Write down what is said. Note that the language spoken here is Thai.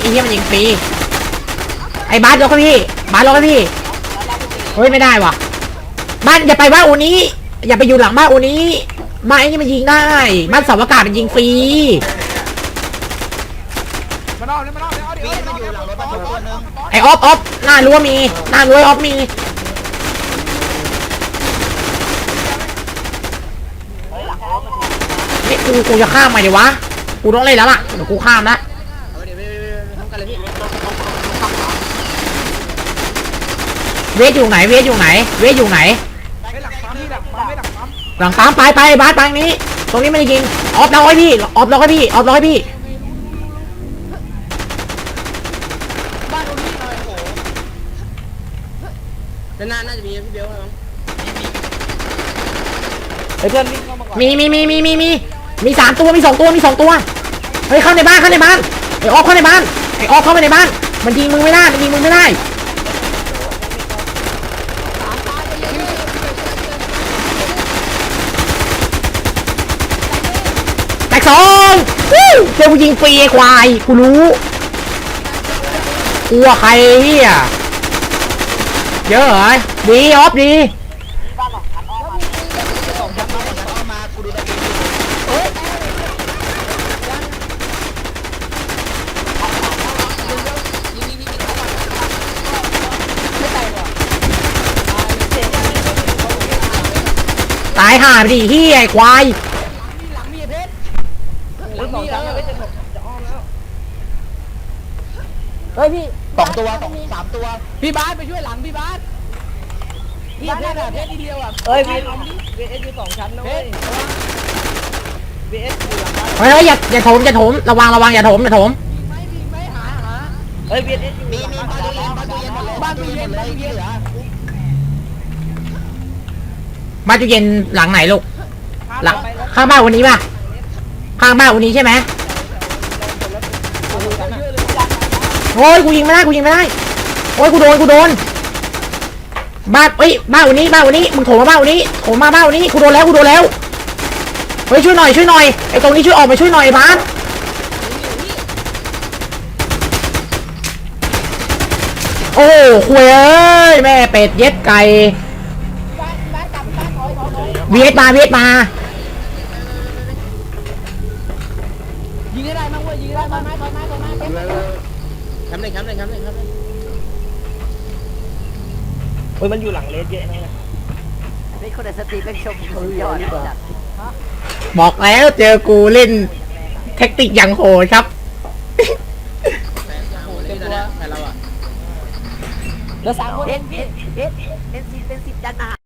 ไอ้เหี้ยมันยิงฟรีไอ้บาสล็อกให้พี่บาสล็อกให้พี่เฮ้ยไม่ได้ว่ะบ้านอย่าไปบ้านอูนี้ อย่าไปอยู่หลังบ้านอูนี้บ้านไอ้นี่มันยิงได้บ้านเสาอากาศมันยิงฟรีานอกเลยมานอกเลยเอาดิวิ่งมาอยู่หลังรถบรรทุกคนนึงไอ้ออฟออฟหน้ารั้วมี หน้ารั้วออฟมีนี่กูกูจะข้ามไปดิวะ กูต้องเล่นแล้วล่ะเดี๋ยวกูข้ามละเวทอยู่ไหน เวทอยู่ไหน เวทอยู่ไหนหลังปั๊มนี่หลังปั๊มไม่หลังปั๊มหลังปั๊มไปไปบาสไปนี้ ตรงนี้ไม่ได้ยิง ออฟล็อกให้พี่ ออฟล็อกให้พี่ ออฟล็อกให้พี่ บ้านตรงนี้หน่อยโอ้โห ด้านหน้าน่าจะมีพี่เบลมั้งไอ้เพื่อนวิ่งเข้ามาก่อนมีมีมีมีมีมีมีสามตัวมีสองตัวมีสองตัวเฮ้ยเข้าในบ้านเข้าในบ้านไอ้ออฟเข้าในบ้านไอ้ออฟเข้าไปในบ้าน มันยิงมึงไม่ได้มันยิงมึงไม่ได้แตกสองวู้เจอกูยิงฟรีไอ้ควายกูรู้กลัวใครเฮีย เยอะเหรอดีออฟดีตายห่าไปดิเฮียไอ้ควายรถสองชั้นไม่จะจะอ้อมแล้ว เฮ้ยพี่สองตัวสองสามตัวพี่บาสไปช่วยหลังพี่บาสพี่เพชรอะเพชรทีเดียวอะเอ้ยพี่เวเอสอยู่สองชั้นนะเว้ยเวเอสอยู่หลังบ้านเฮ้ยเฮ้ยอย่าอย่าถมอย่าถมระวังระวังอย่าถมอย่าถมไม่มีไม่หาหาเฮ้ยเวเอสอยู่มีมีบ้านตู้เย็นบ้านตู้เย็นหมดเลยบ้านตู้เย็นหมดเลบ้านยตู้ที่เย็นเหลือบ้านตู้เย็นหลังไหนลูกหลังข้างบ้านวันนี้ป่ะข้างบ้านวันนี้ใช่ไหม โอ้ยกูยิงไม่ได้กูยิงไม่ได้โอ้ยกูโดนกูโดนบ้านเอ้ยบ้านวันนี้บ้านวันนี้มึงโถมมาบ้านวันนี้โถมมาบ้านวันนี้กูโดนแล้วกูโดนแล้วเฮ้ยช่วยหน่อยช่วยหน่อยไอ้ตรงนี้ช่วยออกมาช่วยหน่อยบาสโอ้โหคุยเอ้ยแม่เป็ดเย็ดไก่เวียดมาเวียดมายิงได้มั้งเว้ยยิงได้มั้งไม้ไม้ไม้ไม้ไม้ แคมป์หนึ่งแคมป์หนึ่งแคมป์หนึ่งแคมป์หนึ่งเฮ้ยมันอยู่หลังเลสเยอะนะนี่คนในสตรีมเป็นชมสุดยอดจัดบอกแล้วเจอกูเล่นแท็กติกอย่างโหดครับแต่โอ้โหเล่นนะแต่เราอะแล้วสามคน เอ็นเอ็นเอ็นเอ็นสิบเป็นสิบดันอา